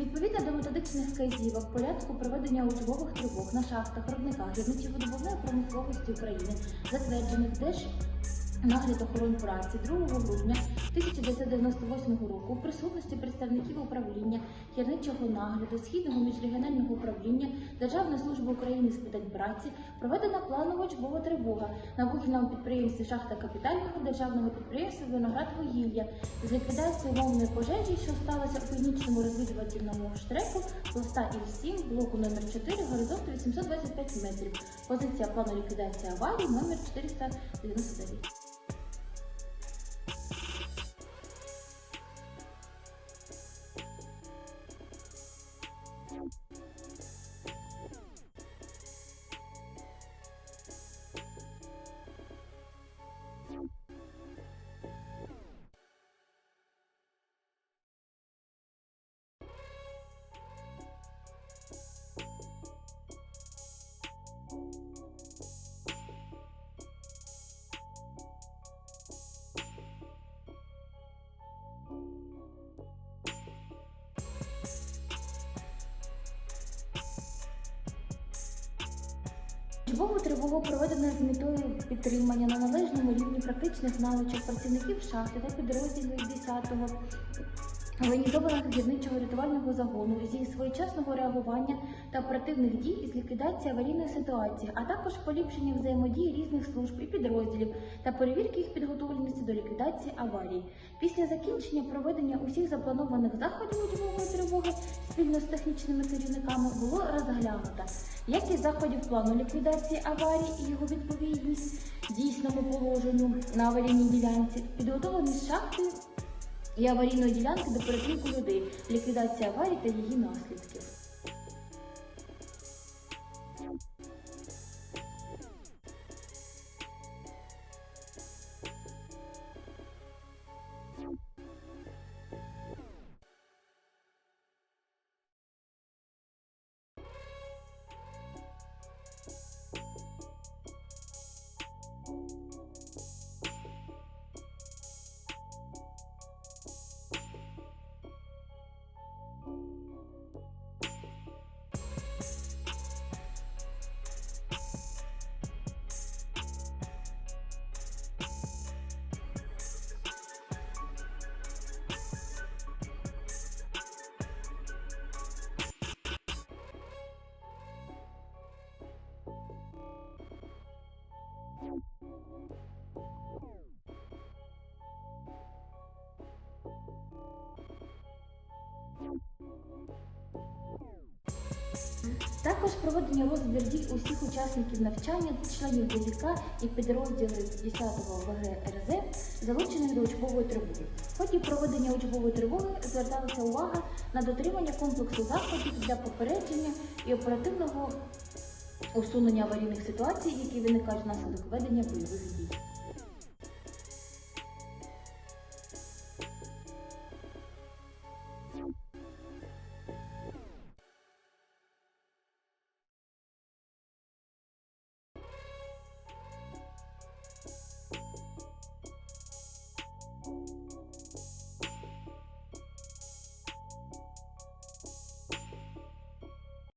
Відповідно до методичних вказівок порядку проведення учбових тривог на шахтах, родниках, гірничо-видобувної промисловості України, затверджених Держ нагляд охорони праці 2 грудня 1998 року у присутності представників управління гірничого нагляду Східного міжрегіонального управління Державної служби України з питань праці проведена планова учбова тривога на вугільному підприємстві шахта капітального державного підприємства Виноградвугілля з ліквідації умовної пожежі, що сталося у північному розвідувальному штреку пласта Іль-7 блоку номер 4 горизонту 825 метрів. Позиція плану ліквідації аварії номер 499. Учбову тривогу проведено з метою підтримання на належному рівні практичних навичок працівників шахти та підрозділів 10-го організованого гірничого рятувального загону зі своєчасного реагування та оперативних дій із ліквідації аварійної ситуації, а також поліпшення взаємодії різних служб і підрозділів та перевірки їх підготовленості до ліквідації аварій. Після закінчення проведення усіх запланованих заходів учбової тривоги спільно з технічними керівниками було розглянуто які заходів плану ліквідації аварії і його відповідність дійсному положенню на аварійній ділянці, підготовлені шахти і аварійної ділянки до порятунку людей, ліквідації аварії та її наслідків. Також проведення розбір дій усіх учасників навчання, членів ДЗК і підрозділів 10-го ВГРЗ, залучених до учбової тривоги. В ході проведення учбової тривоги зверталася увага на дотримання комплексу заходів для попередження і оперативного усунення аварійних ситуацій, які виникають внаслідок ведення бойових дій.